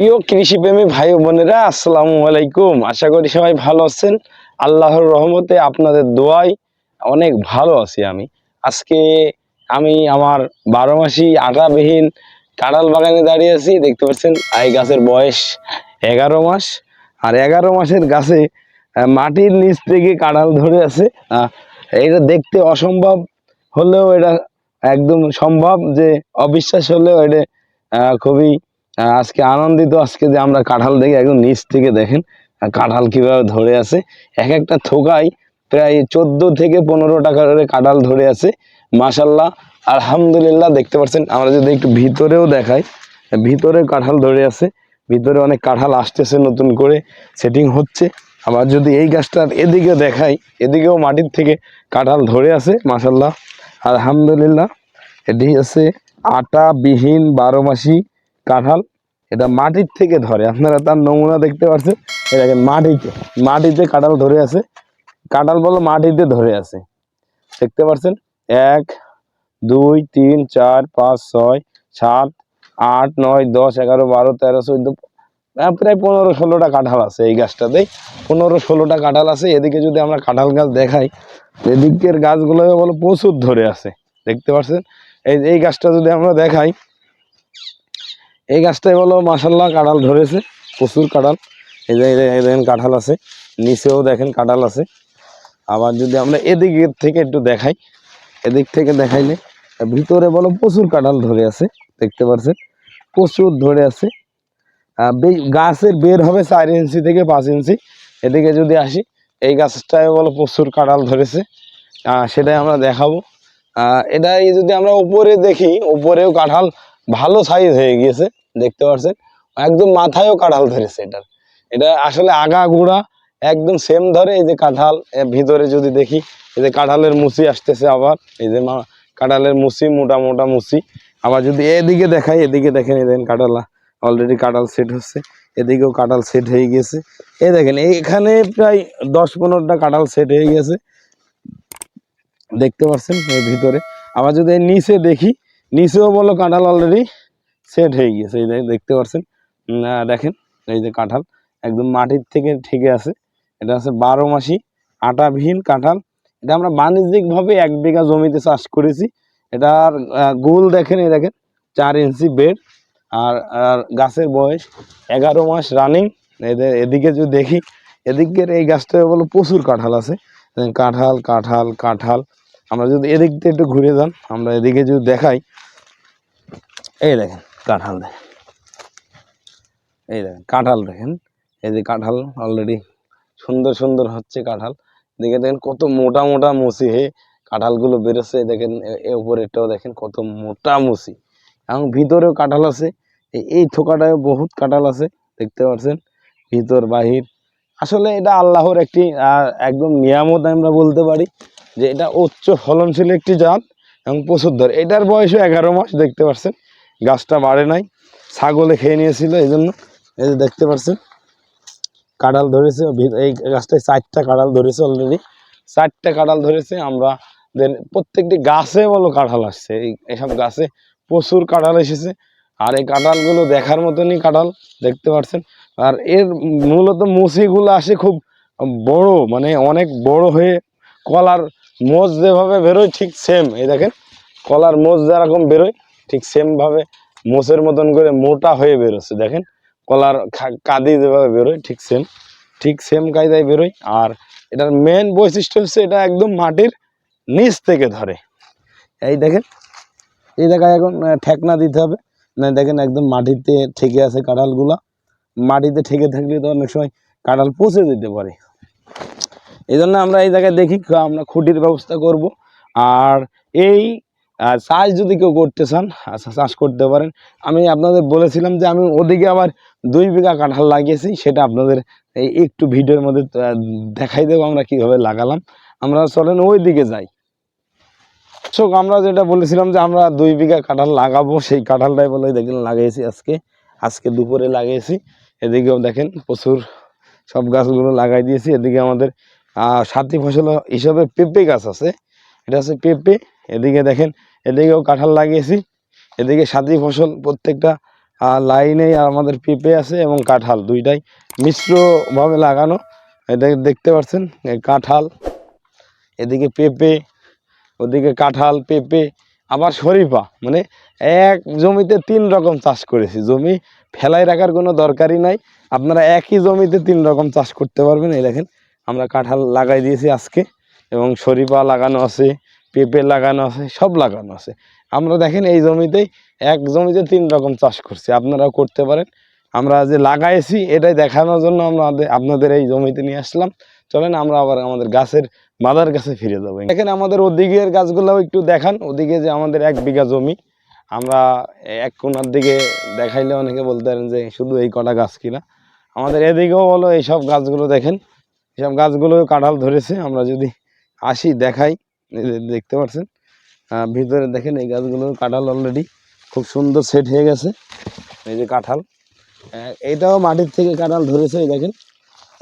প্রিয় কৃষিপ্রেমী ভাই বোনেরা, আসসালামু আলাইকুম। আশা করি সবাই ভালো আছেন। আল্লাহর রহমতে আপনাদের দোয়ায় অনেক ভালো আছি আমি। আজকে আমি আমার বারো মাসি আটাবিহীন কাঁঠাল বাগানে দাঁড়িয়ে আছি। দেখতে পাচ্ছেন, এই গাছের বয়স এগারো মাস। আর এগারো মাসের গাছে মাটির নিচ থেকে কাঁঠাল ধরে আছে। এটা দেখতে অসম্ভব হলেও এটা একদম সম্ভব যে অবিশ্বাস হলেও এটা খুবই আজকে আনন্দিত, আজকে যে আমরা কাঁঠাল দেখে একদম নিচ থেকে দেখেন কাঁঠাল কীভাবে ধরে আছে। এক একটা থোকায় প্রায় চোদ্দ থেকে পনেরো টাকা করে কাঁঠাল ধরে আছে। মাসাল্লাহ আলহামদুলিল্লাহ, দেখতে পাচ্ছেন, আমরা যদি একটু ভিতরেও দেখাই, ভিতরে কাঁঠাল ধরে আছে, ভিতরে অনেক কাঁঠাল আসতেছে নতুন করে সেটিং হচ্ছে। আবার যদি এই গাছটার এদিকে দেখাই, এদিকেও মাটির থেকে কাঁঠাল ধরে আছে মাসাল্লাহ আলহামদুলিল্লাহ, এটি আছে আটাবিহীন বারো মাসি কাঁঠাল, এটা মাটির থেকে ধরে। আপনারা তার নমুনা দেখতে পাচ্ছেন এ দেখেন, মাটিতে মাটিতে কাঁঠাল ধরে আছে। কাঁঠাল বলো মাটিতে ধরে আছে। দেখতে পাচ্ছেন এক, দুই, তিন, চার, পাঁচ, ছয়, সাত, আট, নয়, দশ, এগারো, বারো, তেরো, চোদ্দ প্রায় পনেরো, ষোলোটা কাঁঠাল আছে এই গাছটাতেই। পনেরো, ষোলোটা কাঁঠাল আছে। এদিকে যদি আমরা কাঁঠাল গাছ দেখাই, এদিকের গাছগুলো বলো প্রচুর ধরে আছে। দেখতে পাচ্ছেন এই এই গাছটা যদি আমরা দেখাই এই গাছটাই বলো মাসাল্লাহ কাঁঠাল ধরেছে, প্রচুর কাঁঠাল। এই যে দেখেন কাঁঠাল আছে, নিচেও দেখেন কাঁঠাল আছে। আবার যদি আমরা এদিক থেকে একটু দেখাই, এদিক থেকে দেখাইলে, ভিতরে বলো প্রচুর কাঁঠাল ধরে আছে, দেখতে পাচ্ছেন প্রচুর ধরে আছে। গাছের বের হবে চার ইঞ্চি থেকে পাঁচ ইঞ্চি। এদিকে যদি আসি, এই গাছটায় বলো প্রচুর কাঁঠাল ধরেছে। সেটাই আমরা দেখাবো। এটাই যদি আমরা উপরে দেখি, উপরেও কাঁঠাল ভালো সাইজ হয়ে গিয়েছে। দেখতে পাচ্ছেন একদম মাথায়ও কাঁঠাল ধরেছে এটার। এটা আসলে আগা গুড়া, একদম সেম ধরে এই যে কাঁঠাল ভিতরে যদি দেখি, এই যে কাঁঠালের মুচি আসতেছে আবার, এই যে কাঁঠালের মুচি, মোটা মোটা মুচি। আবার যদি এদিকে দেখাই, এদিকে দেখেন, এই দেখেন কাঁঠাল অলরেডি কাঁঠাল সেট হচ্ছে। এদিকেও কাঁঠাল সেট হয়ে গেছে এ দেখেন, এখানে প্রায় দশ পনেরোটা কাঁঠাল সেট হয়ে গেছে দেখতে পাচ্ছেন এর ভিতরে। আবার যদি নিচে দেখি, নিচেও বলো কাঁঠাল অলরেডি সেট হয়ে গিয়েছে, এই দেখতে পাচ্ছেন দেখেন, এই যে কাঁঠাল, একদম মাটির থেকে ঠিকে আছে। এটা হচ্ছে বারো মাসি আটাবিহীন কাঁঠাল। এটা আমরা বাণিজ্যিকভাবে এক বিঘা জমিতে চাষ করেছি। এটার গোল দেখেন, এই দেখেন, চার ইঞ্চি বেড। আর আর গাছের বয়স এগারো মাস রানিং। এদের এদিকে যদি দেখি, এদিকের এই গাছটা বলো প্রচুর কাঁঠাল আছে। কাঁঠাল কাঁঠাল কাঁঠাল। আমরা যদি এদিক দিয়ে একটু ঘুরে যান, আমরা এদিকে যদি দেখাই, এই দেখেন কাঁঠাল দেখেন। এই দেখেন, কাঁঠাল দেখেন। এই যে কাঁঠাল অলরেডি সুন্দর সুন্দর হচ্ছে কাঁঠাল। দেখে দেখেন কত মোটা মোটা মুসি, হে। কাঁঠালগুলো বেরোচ্ছে, দেখেন এ- উপরেরটাও দেখেন কত মোটা মুসি। এবং ভিতরেও কাঁঠাল আছে। এই- থোকাটায় বহুত কাঁঠাল আছে, দেখতে পাচ্ছেন? ভিতর, বাহির। আসলে এটা আল্লাহর একটি একদম নিয়ামত আমরা বলতে পারি যে এটা উচ্চ ফলনশীল একটি জাত এবং প্রচুর ধরে এটার বয়সও এগারো মাস, দেখতে পাচ্ছেন? গাছটা বাড়ে নাই, ছাগলে খেয়ে নিয়েছিল এই জন্য এই যে দেখতে পাচ্ছেন কাঁঠাল ধরেছে এই গাছটায় চারটা কাঁঠাল ধরেছে অলরেডি চারটা কাঁঠাল ধরেছে, আমরা দেন প্রত্যেকটি গাছে বলো কাঁঠাল আসছে, এই এসব গাছে প্রচুর কাঁঠাল এসেছে, আর এই কাঁঠালগুলো দেখার মতনই কাঁঠাল, দেখতে পাচ্ছেন আর এর মূলত মুসিগুলো আসে খুব বড় মানে অনেক বড় হয়ে কলার মোজ যেভাবে বেরোয় ঠিক সেম এই দেখেন, কলার মোজ যেরকম বেরোয় ঠিক সেম ভাবে মোষের মতন করে মোটা হয়ে বেরোচ্ছে, দেখেন? কলার কাঁদি যেভাবে বেরোয়, ঠিক সেম ঠিক সেম কায়দায় বেরোয়। আর এটার মেন বৈশিষ্ট্য হচ্ছে এটা একদম মাটির নিচ থেকে ধরে। এই দেখেন, এই জায়গায় এখন ঠেকনা দিতে হবে। না, দেখেন একদম মাটিতে ঠেকে আছে কাঁঠালগুলা। মাটিতে ঠেকে থাকলে তো অনেক সময় কাঁঠাল পচে যেতে পারে। এই জন্য আমরা এই জায়গায় দেখি আমরা খুঁটির ব্যবস্থা করব। আর এই আহ, চাষ যদি কেউ করতে চান আচ্ছা চাষ করতে পারেন। আমি আপনাদের বলেছিলাম যে আমি ওদিকে আবার দুই বিঘা কাঁঠাল লাগিয়েছি সেটা আপনাদের একটু ভিডিওর মধ্যে দেখাই দেবো আমরা কীভাবে লাগালাম। আমরা চলেন ওই দিকে যাই। দর্শক আমরা যেটা বলেছিলাম যে আমরা দুই বিঘা কাঁঠাল লাগাবো সেই কাঁঠালটাই বলে দেখেন লাগিয়েছি আজকে। আজকে দুপুরে লাগিয়েছি। এদিকেও দেখেন প্রচুর সব গাছগুলো লাগাই দিয়েছি। এদিকে আমাদের সাথী ফসল হিসাবে পেঁপে গাছ আছে। এটা হচ্ছে পেঁপে। এদিকে দেখেন এদিকেও কাঁঠাল লাগিয়েছি। এদিকে সাথী ফসল প্রত্যেকটা লাইনেই আমাদের পেঁপে আছে এবং কাঁঠাল দুইটাই মিশ্রভাবে লাগানো। এটা দেখতে পাচ্ছেন কাঁঠাল, এদিকে পেঁপে, ওদিকে কাঁঠাল, পেঁপে, আবার শরীফা। মানে এক জমিতে তিন রকম চাষ করেছি। জমি ফেলাই রাখার কোনো দরকারই নাই। আপনারা একই জমিতে তিন রকম চাষ করতে পারবেন। এই দেখেন, আমরা কাঁঠাল লাগাই দিয়েছি আজকে এবং শরীফা লাগানো আছে। পেঁপে লাগানো আছে, সব লাগানো আছে। আমরা দেখেন এই জমিতেই এক জমিতে তিন রকম চাষ করছি, আপনারাও করতে পারেন। আমরা যে লাগাইছি, এটাই দেখানোর জন্য আমরা আপনাদের এই জমিতে নিয়ে আসলাম। চলেন আমরা আবার আমাদের গাছের মাদার কাছে ফিরে যাব। দেখেন আমাদের ওদিকের গাছগুলোও একটু দেখান। ওদিকে যে আমাদের এক বিঘা জমি, আমরা এক কোনার দিকে দেখাইলে অনেকে বলতে পারেন যে শুধু এই কটা গাছ কিনা। আমাদের এদিকেও বলো, এইসব গাছগুলো দেখেন। এইসব গাছগুলো কাঁঠাল ধরেছে। আমরা যদি আসি, দেখাই। দেখতে পাচ্ছেন ভিতরে দেখেন এই গাছগুলো কাঁঠাল অলরেডি খুব সুন্দর সেট হয়ে গেছে। এই যে কাঁঠাল। এটাও মাটির থেকে কাঁঠাল ধরেছে দেখেন।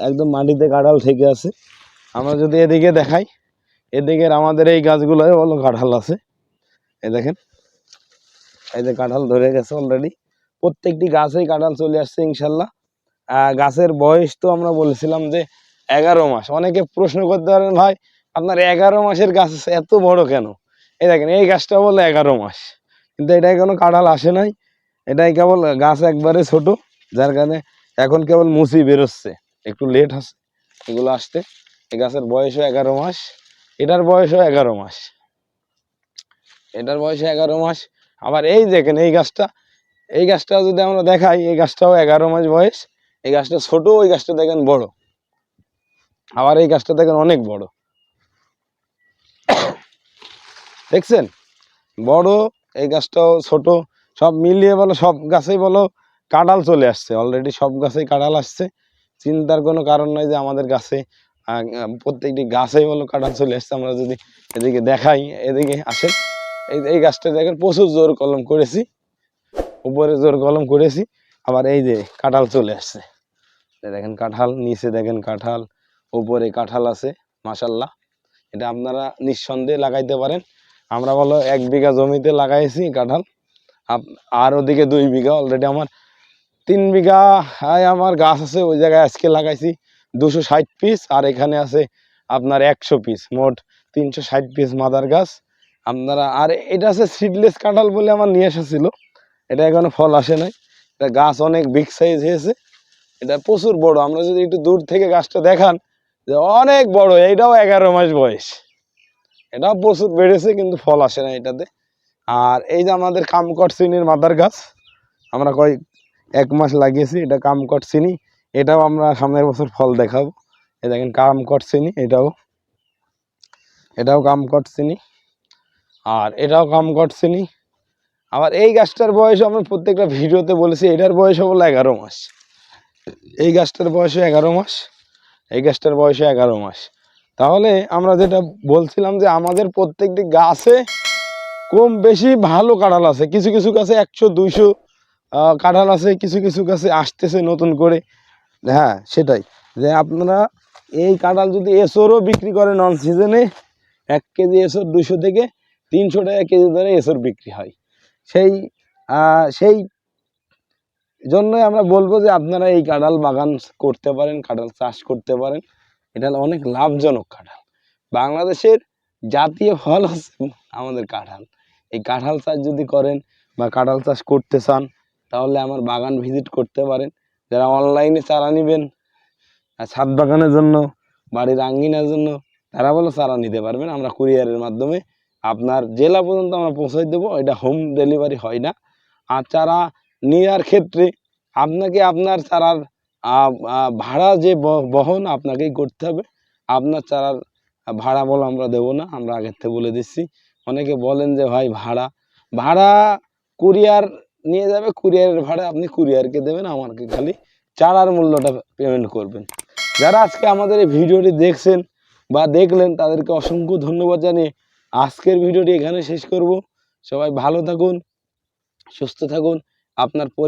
একদম মাটিতে কাঁঠাল থেকে আছে। আমরা যদি এদিকে দেখাই, এদিকের আমাদের এই গাছগুলোয় বলো কাঁঠাল আছে। এই দেখেন। এই যে কাঁঠাল ধরে গেছে অলরেডি প্রত্যেকটি গাছেই কাঁঠাল চলে আসছে, ইনশাল্লাহ। গাছের বয়স তো আমরা বলেছিলাম যে এগারো মাস। অনেকে প্রশ্ন করতে পারেন, ভাই আপনার এগারো মাসের গাছ এত বড় কেন? এই দেখেন, এই গাছটা বলে এগারো মাস। কিন্তু এটাই কোনো কাঁঠাল আসে নাই। এটাই কেবল গাছ একবারে ছোট, যার কারণে এখন কেবল মুচি বেরোচ্ছে। একটু লেট আছে এগুলো আসতে। এই গাছের বয়সও এগারো মাস। এটার বয়সও এগারো মাস। এটার বয়স এগারো মাস। আবার এই দেখেন, এই গাছটা এই গাছটা যদি আমরা দেখাই, এই গাছটাও এগারো মাস বয়স। এই গাছটা ছোট, ওই গাছটা দেখেন বড়। আবার এই গাছটা দেখেন অনেক বড়। দেখছেন? বড়, এই গাছটাও ছোট, সব মিলিয়ে বলো, সব গাছেই বলো, কাঁঠাল চলে আসছে। অলরেডি সব গাছেই কাঁঠাল আসছে। চিন্তার কোনো কারণ নয় যে আমাদের গাছে প্রত্যেকটি গাছেই বলো কাঁঠাল চলে আসছে। আমরা যদি এদিকে দেখাই, এদিকে আসেন। এই এই গাছটা দেখেন, প্রচুর জোর কলম করেছি। উপরে জোর কলম করেছি। আবার এই যে কাঁঠাল চলে আসছে। দেখেন কাঁঠাল, নিচে দেখেন কাঁঠাল, উপরে কাঁঠাল আছে মাসাল্লাহ এটা আপনারা নিঃসন্দেহে লাগাইতে পারেন। আমরা বলো এক বিঘা জমিতে লাগাইছি কাঁঠাল। আর ওদিকে দুই বিঘা অলরেডি আমার তিন বিঘা আমার গাছ আছে, ওই জায়গায় আজকে লাগাইছি দুশো ষাট পিস আর এখানে আছে আপনার একশো পিস মোট তিনশো ষাট পিস মাদার গাছ। আপনারা আর এটা আছে সিডলেস কাঁঠাল বলে আমার নিয়ে এসেছিল। এটা এখনও ফল আসে নাই। এটা গাছ অনেক বিগ সাইজ হয়েছে। এটা প্রচুর বড়। আমরা যদি একটু দূর থেকে গাছটা দেখান যে অনেক বড়, এইটাও এগারো মাস বয়স। এটাও প্রচুর বেড়েছে, কিন্তু ফল আসে না এটাতে। আর এই যে আমাদের কামকট চিনির মাদার গাছ, আমরা কয় এক মাস লাগিয়েছি, এটা কামকট চিনি, এটাও আমরা সামনের বছর ফল দেখাবো। এই দেখেন কামকট চিনি, এটাও। এটাও কামকট চিনি, আর এটাও কামকট চিনি। আবার এই গাছটার বয়স আমরা প্রত্যেকটা ভিডিওতে বলেছি, এটার বয়স হলো এগারো মাস। এই গাছটার বয়সও এগারো মাস, এই গাছটার বয়সও এগারো মাস। তাহলে আমরা যেটা বলছিলাম যে আমাদের প্রত্যেকটি গাছে কম বেশি ভালো কাঁঠাল আছে। কিছু কিছু গাছে একশো, দুইশো কাঁঠাল আছে, কিছু কিছু গাছে আসতেছে নতুন করে। হ্যাঁ সেটাই। যে আপনারা এই কাঁঠাল যদি এসরও বিক্রি করেন নন সিজনে এক কেজি এসর দুশো থেকে তিনশো টাকা কেজি ধরে এসর বিক্রি হয়। সেই সেই জন্যই আমরা বলব যে আপনারা এই কাঁঠাল বাগান করতে পারেন, কাঁঠাল চাষ করতে পারেন। এটা অনেক লাভজনক কাঁঠাল। বাংলাদেশের জাতীয় ফল হচ্ছে আমাদের কাঁঠাল। এই কাঁঠাল চাষ যদি করেন বা কাঁঠাল চাষ করতে চান, তাহলে আমার বাগান ভিজিট করতে পারেন। যারা অনলাইনে চারা নেবেন ছাদ বাগানের জন্য, বাড়ির আঙ্গিনার জন্য, তারা বলে চারা নিতে পারবেন। আমরা কুরিয়ারের মাধ্যমে আপনার জেলা পর্যন্ত আমরা পৌঁছে দেবো। এটা হোম ডেলিভারি হয় না। আর চারা নেওয়ার ক্ষেত্রে আপনাকে আপনার চারার ভাড়া যে বহন আপনাকেই করতে হবে। আপনার চারার ভাড়া বলে আমরা দেবো না, আমরা আগের থেকে বলে দিচ্ছি। অনেকে বলেন যে, ভাই, ভাড়া ভাড়া কুরিয়ার নিয়ে যাবে, কুরিয়ারের ভাড়া আপনি কুরিয়ারকে দেবেন, আমাকে খালি চারার মূল্যটা পেমেন্ট করবেন। যারা আজকে আমাদের এই ভিডিওটি দেখছেন বা দেখলেন, তাদেরকে অসংখ্য ধন্যবাদ জানিয়ে আজকের ভিডিওটি এখানে শেষ করব। সবাই ভালো থাকুন, সুস্থ থাকুন, আপনার পরি